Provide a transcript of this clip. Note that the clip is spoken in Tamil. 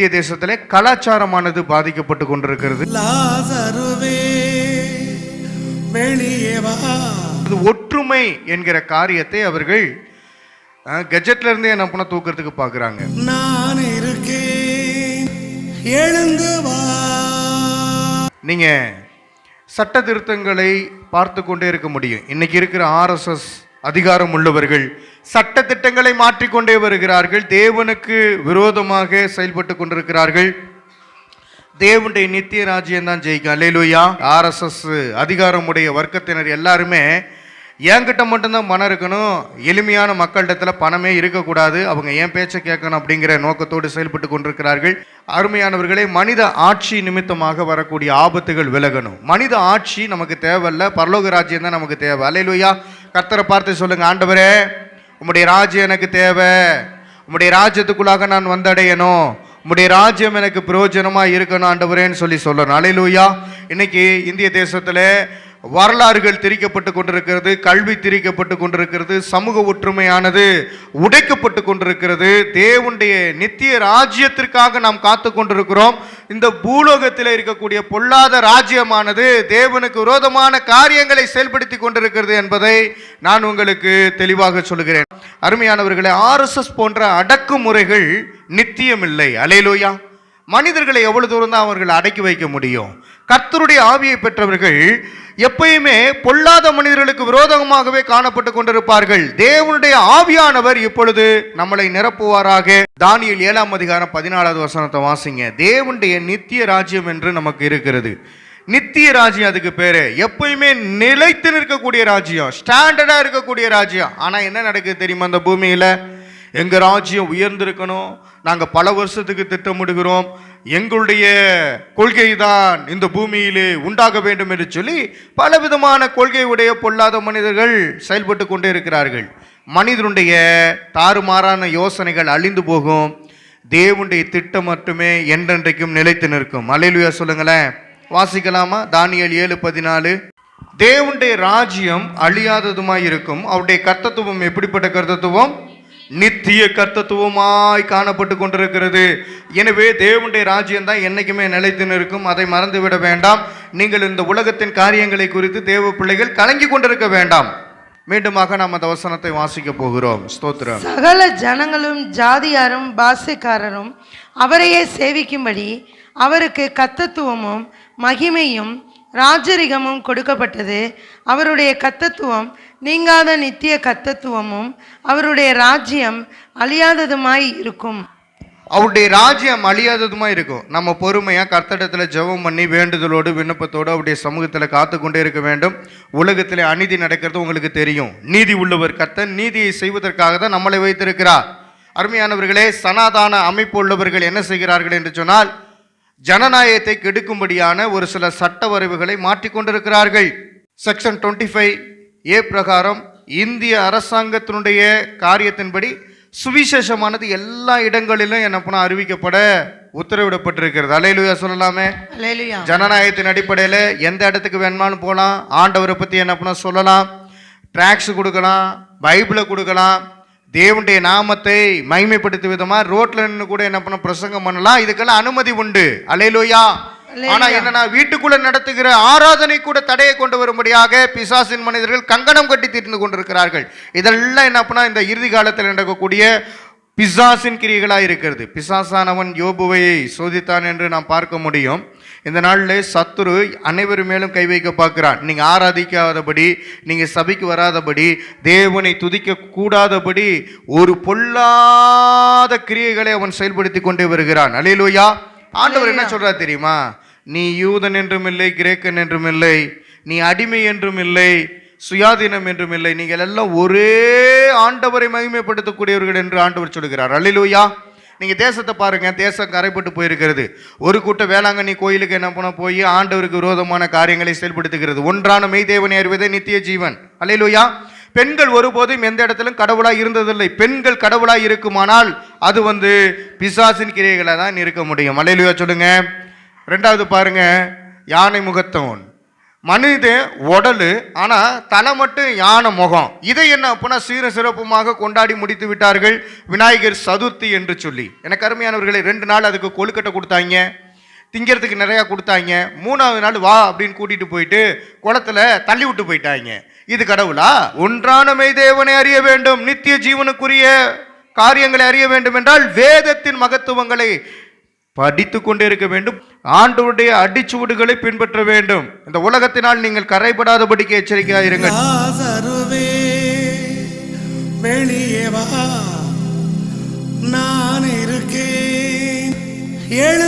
இந்திய தேசத்திலே கலாச்சாரமானது பாதிக்கப்பட்டு கொண்டிருக்கிறது. ஒற்றுமை என்கிற காரியத்தை அவர்கள் கெஜெட்ல இருந்தே என்ன பண்ண தூக்கிறதுக்கு பார்க்குறாங்க நான் இருக்கேன் எழுந்து நீங்க சட்ட திருத்தங்களை பார்த்து கொண்டே இருக்க முடியும். இன்னைக்கு இருக்கிற ஆர்எஸ்எஸ் அதிகாரம் உள்ளவர்கள் சட்ட திட்டங்களை மாற்றிக்கொண்டே வருகிறார்கள். தேவனுக்கு விரோதமாக செயல்பட்டு கொண்டிருக்கிறார்கள். தேவனுடைய நித்திய ராஜ்யம் தான் ஜெயிக்கும். அல்லேலூயா. ஆர்எஸ்எஸ் அதிகாரமுடைய வர்க்கத்தினர் எல்லாருமே என்கிட்ட மட்டும்தான் பணம் இருக்கணும். எளிமையான மக்களிடத்தில் பணமே இருக்கக்கூடாது. அவங்க ஏன் பேச்சை கேட்கணும் அப்படிங்கிற நோக்கத்தோடு செயல்பட்டு கொண்டிருக்கிறார்கள். அருமையானவர்களே மனித ஆட்சி நிமித்தமாக வரக்கூடிய ஆபத்துகள் விலகணும். மனித ஆட்சி நமக்கு தேவையில்ல. பரலோக ராஜ்யம் தான் நமக்கு தேவை. அல்லேலூயா. கர்த்தரை பார்த்து சொல்லுங்க ஆண்டவரே உம்முடைய ராஜ்யம் எனக்கு தேவை. உம்முடைய ராஜ்யத்துக்குள்ளாக நான் வந்தடையணும். உம்முடைய ராஜ்யம் எனக்கு பிரயோஜனமாக இருக்கணும் ஆண்டவரேன்னு சொல்லி சொல்லணும். அலையிலூயா இன்னைக்கு இந்திய தேசத்தில் வரலாறுகள் திரிக்கப்பட்டு கொண்டிருக்கிறது கல்வி திரிக்கப்பட்டு கொண்டிருக்கிறது சமூக ஒற்றுமையானது உடைக்கப்பட்டு கொண்டிருக்கிறது. தேவனுடைய நித்திய ராஜ்யத்திற்காக நாம் காத்து கொண்டிருக்கிறோம். இந்த பூலோகத்தில் இருக்கக்கூடிய பொல்லாத ராஜ்யமானது தேவனுக்கு விரோதமான காரியங்களை செயல்படுத்தி கொண்டிருக்கிறது என்பதை நான் உங்களுக்கு தெளிவாக சொல்கிறேன். அருமையானவர்களை ஆர்எஸ்எஸ் போன்ற அடக்குமுறைகள் நித்தியமில்லை. அலையிலோயா. மனிதர்களை எவ்வளவு தூரம் தான் அவர்கள் அடக்கி வைக்க முடியும்? கர்த்தருடைய ஆவியை பெற்றவர்கள் எப்பயுமே பொல்லாத மனிதர்களுக்கு விரோதமாகவே காணப்பட்டு கொண்டிருப்பார்கள். தேவனுடைய ஆவியானவர் இப்பொழுது நம்மளை நிரப்புவாராக. தானியில் ஏழாம் அதிகாரம் பதினாலாவது வசனத்தை வாசிங்க. தேவனுடைய நித்திய ராஜ்யம் என்று நமக்கு இருக்கிறது. நித்திய ராஜ்யம் அதுக்கு பேரு. எப்பயுமே நிலைத்து நிற்கக்கூடிய ராஜ்யம். ஸ்டாண்டர்டா இருக்கக்கூடிய ராஜ்யம். ஆனா என்ன நடக்குது தெரியுமா அந்த பூமியில? எங்கள் ராஜ்யம் உயர்ந்திருக்கணும். நாங்கள் பல வருஷத்துக்கு திட்டமிடுகிறோம். எங்களுடைய கொள்கை தான் இந்த பூமியிலே உண்டாக வேண்டும் என்று சொல்லி பலவிதமான கொள்கை உடைய பொல்லாத மனிதர்கள் செயல்பட்டு கொண்டே இருக்கிறார்கள். மனிதனுடைய தாறுமாறான யோசனைகள் அழிந்து போகும். தேவனுடைய திட்டம் மட்டுமே என்றென்றைக்கும் நிலைத்து நிற்கும். அலையிலுயா சொல்லுங்களேன். வாசிக்கலாமா? தானியல் ஏழு பதினாலு. தேவனுடைய ராஜ்யம் அழியாததுமாய் இருக்கும். அவருடைய கர்த்தத்துவம் எப்படிப்பட்ட கர்த்தத்துவம்? நித்திய கர்த்தத்துவமாய் காணப்பட்டு கொண்டிருக்கிறது. எனவே தேவனுடைய ராஜ்யம் தான் என்னைக்குமே நிலைத்து நிற்கும். அதை மறந்துவிட வேண்டாம். நீங்கள் இந்த உலகத்தின் காரியங்களை குறித்து தேவ பிள்ளைகள் கலங்கி கொண்டிருக்க வேண்டாம். மீண்டுமாக நாம் அந்த வசனத்தை வாசிக்க போகிறோம். ஸ்தோத்திரம். சகல ஜனங்களும் ஜாதியாரும் பாஷைக்காரரும் அவரையே சேவிக்கும்படி அவருக்கு கத்தத்துவமும் மகிமையும் ராஜரிகமும் கொடுக்கப்பட்டது. அவருடைய கத்தத்துவம் நீங்காத நித்திய கத்தத்துவமும் அவருடைய ராஜ்யம் அழியாததுமாய் இருக்கும். அவருடைய ராஜ்யம் அழியாததுமா இருக்கும். நம்ம பொறுமையாக கர்த்தடத்தில் ஜெபம் பண்ணி வேண்டுதலோடு விண்ணப்பத்தோடு அவருடைய சமூகத்தில் காத்து கொண்டே இருக்க வேண்டும். உலகத்தில் அநீதி நடக்கிறது உங்களுக்கு தெரியும். நீதி உள்ளவர் கர்த்தன் நீதியை செய்வதற்காக தான் நம்மளை வைத்திருக்கிறார். அருமையானவர்களே சனாதான அமைப்பு உள்ளவர்கள் என்ன செய்கிறார்கள் என்று சொன்னால் ஜனநாயகத்தை கெடுக்கும்படியான ஒரு சில சட்ட வரைவுகளை மாற்றிக்கொண்டிருக்கிறார்கள். செக்ஷன் டுவெண்ட்டி ஃபைவ் ஏ பிரகாரம் இந்திய அரசாங்கத்தினுடைய காரியத்தின்படி சுவிசேஷமானது எல்லா இடங்களிலும் என்ன பண்ண அறிவிக்கப்பட உத்தரவிடப்பட்டிருக்கிறது. அலையிலுயா சொல்லலாமே. ஜனநாயகத்தின் அடிப்படையில் எந்த இடத்துக்கு வேணுமானு போகலாம். ஆண்டவரை பற்றி என்ன பண்ண சொல்லலாம். ட்ராக்ஸ் கொடுக்கலாம். பைபிளை கொடுக்கலாம். தேவனுடைய நாமத்தை மகிமைப்படுத்தும் விதமாக ரோட்ல நின்று கூட என்ன பண்ண பிரசங்கம் பண்ணலாம். இதுக்கெல்லாம் அனுமதி உண்டு. அலையிலோயா ஆனா என்னன்னா வீட்டுக்குள்ள நடத்துகிற ஆராதனை கூட தடையை கொண்டு வரும்படியாக பிசாசின் மனிதர்கள் கங்கணம் கட்டி தீர்ந்து கொண்டிருக்கிறார்கள். இதெல்லாம் என்ன பண்ணா இந்த இறுதி காலத்தில் நடக்கக்கூடிய பிசாசின் கிரியைகளாக இருக்கிறது. பிசாசானவன் யோபுவை சோதித்தான் என்று நாம் பார்க்க முடியும். இந்த நாளில் சத்துரு அனைவர் மேலும் கை வைக்க பார்க்கிறான் நீங்கள் ஆராதிக்காதபடி நீங்கள் சபைக்கு வராதபடி தேவனை துதிக்க கூடாதபடி ஒரு பொல்லாத கிரியைகளை அவன் செயல்படுத்தி கொண்டே வருகிறான். அலையிலோயா ஆண்டவர் என்ன சொல்றார் தெரியுமா? நீ யூதன் என்றும் இல்லை கிரேக்கன் என்றும் இல்லை நீ அடிமை என்றும் இல்லை சுயாதீனம் என்றும் இல்லை நீங்கள் எல்லாம் ஒரே ஆண்டவரை மகிமைப்படுத்தக்கூடியவர்கள் என்று ஆண்டவர் சொல்கிறார். அல்லேலூயா. நீங்கள் தேசத்தை பாருங்கள் தேசம் கரைப்பட்டு போயிருக்கிறது. ஒரு கூட்டம் வேளாங்கண்ணி கோயிலுக்கு என்ன பண்ண போய் ஆண்டவருக்கு விரோதமான காரியங்களை செயல்படுத்துகிறது. ஒன்றான மெய்தேவனை அறிவதே நித்திய ஜீவன். அல்லேலூயா. பெண்கள் ஒருபோதும் எந்த இடத்திலும் கடவுளாக இருந்ததில்லை. பெண்கள் கடவுளாக இருக்குமானால் அது வந்து பிசாசின் கிரியைகளை தான் இருக்க முடியும். அல்லேலூயா சொல்லுங்க. ரெண்டாவது பாருங்க யானை முகத்தவன் மனிதன் உடலு ஆனால் தலை மட்டும் யானை முகம். இதை என்ன அப்படின்னா சீர சிறப்புமாக கொண்டாடி முடித்து விட்டார்கள் விநாயகர் சதுர்த்தி என்று சொல்லி. எனக்கு அருமையானவர்களை ரெண்டு நாள் அதுக்கு கொழுக்கட்டை கொடுத்தாங்க திங்கிறதுக்கு நிறையா கொடுத்தாங்க மூணாவது நாள் வா அப்படின்னு கூட்டிகிட்டு போயிட்டு குளத்துல தள்ளி விட்டு போயிட்டாங்க. இது கடவுளா? ஒன்றான மெய் தேவனை அறிய வேண்டும் நித்திய ஜீவனுக்குரிய காரியங்களை அறிய வேண்டும் என்றால் வேதத்தின் மகத்துவங்களை படித்து கொண்டே இருக்க வேண்டும். ஆண்டவருடைய அடிச்சுவடுகளை பின்பற்ற வேண்டும். இந்த உலகத்தினால் நீங்கள் கரைபடாதபடிக்கு எச்சரிக்கையாக இருங்கள் வெளியே வா. நான் இருக்கேன். எழுந்து